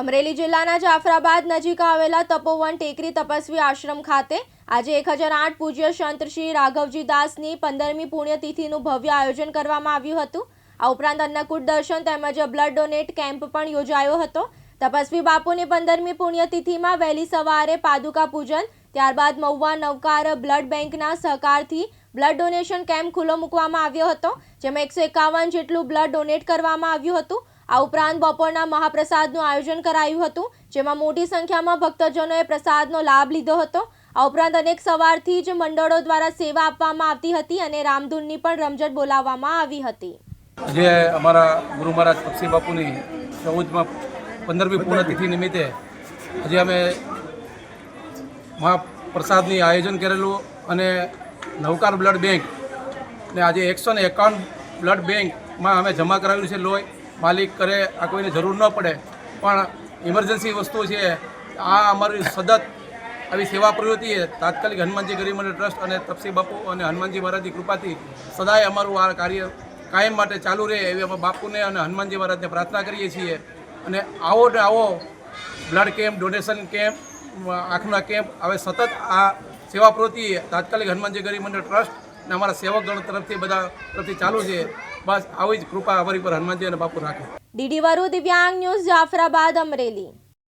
અમરેલી જિલ્લાના જાફરાબાદ નજીક આવેલા તપોવન ટેકરી તપસ્વી આશ્રમ ખાતે આજે એક હજાર આઠ પૂજ્ય સંત શ્રી રાઘવજી દાસની પંદરમી પુણ્યતિથિનું ભવ્ય આયોજન કરવામાં આવ્યું હતું. આ ઉપરાંત અન્નકૂટ દર્શન તેમજ બ્લડ ડોનેટ કેમ્પ પણ યોજાયો હતો. તપસ્વી બાપુની પંદરમી પુણ્યતિથિમાં વહેલી સવારે પાદુકા પૂજન, ત્યારબાદ મહુવા નવકાર બ્લડ બેંકના સહકારથી બ્લડ ડોનેશન કેમ્પ ખુલ્લો મૂકવામાં આવ્યો હતો, જેમાં એકસો એકાવન જેટલું બ્લડ ડોનેટ કરવામાં આવ્યું હતું. આ ઉપરાંત બપોરના મહાપ્રસાદનું આયોજન કરાયું હતું, જેમાં મોટી સંખ્યામાં ભક્તજનોએ પ્રસાદનો લાભ લીધો હતો. આ ઉપરાંત અનેક સવારથી જ મંડળો દ્વારા સેવા આપવામાં આવતી હતી અને રામધૂનની પણ રમઝટ બોલાવવામાં આવી હતી. આજે અમારા ગુરુ મહારાજ પક્ષી બાપુની ચૌદમાં પંદરમી પૂર્ણતિથિ નિમિત્તે આજે અમે મહાપ્રસાદની આયોજન કરેલું અને નવકાર બ્લડ બેંક ને આજે એકસો ને એકાવન બ્લડ બેંકમાં અમે જમા કરાવ્યું છે લોહી. માલિક કરે, આ કોઈને જરૂર ન પડે. પણ ઇમરજન્સી વસ્તુ છે, આ અમારી સતત આવી સેવા પ્રવૃત્તિ તાત્કાલિક હનુમાનજી ગરીબ મંડળ ટ્રસ્ટ અને તપસી બાપુ અને હનુમાનજી મહારાજની કૃપાથી સદાય અમારું આ કાર્ય કાયમ માટે ચાલુ રહે એવી અમે બાપુને અને હનુમાનજી મહારાજને પ્રાર્થના કરીએ છીએ. અને આવો ને આવો બ્લડ કેમ્પ ડોનેશન કેમ્પ આંખના કેમ્પ હવે સતત આ સેવા પ્રવૃત્તિ તાત્કાલિક હનુમાનજી ગરીબ મંડળ ટ્રસ્ટ અને અમારા સેવકગણ તરફથી બધા તરફથી ચાલુ છે. બસ આવી જ કૃપા અમારી પર હનુમાનજી અને બાપુ રાખે. ડીડી વરુ દિવ્યાંગ ન્યૂઝ જાફરાબાદ અમરેલી.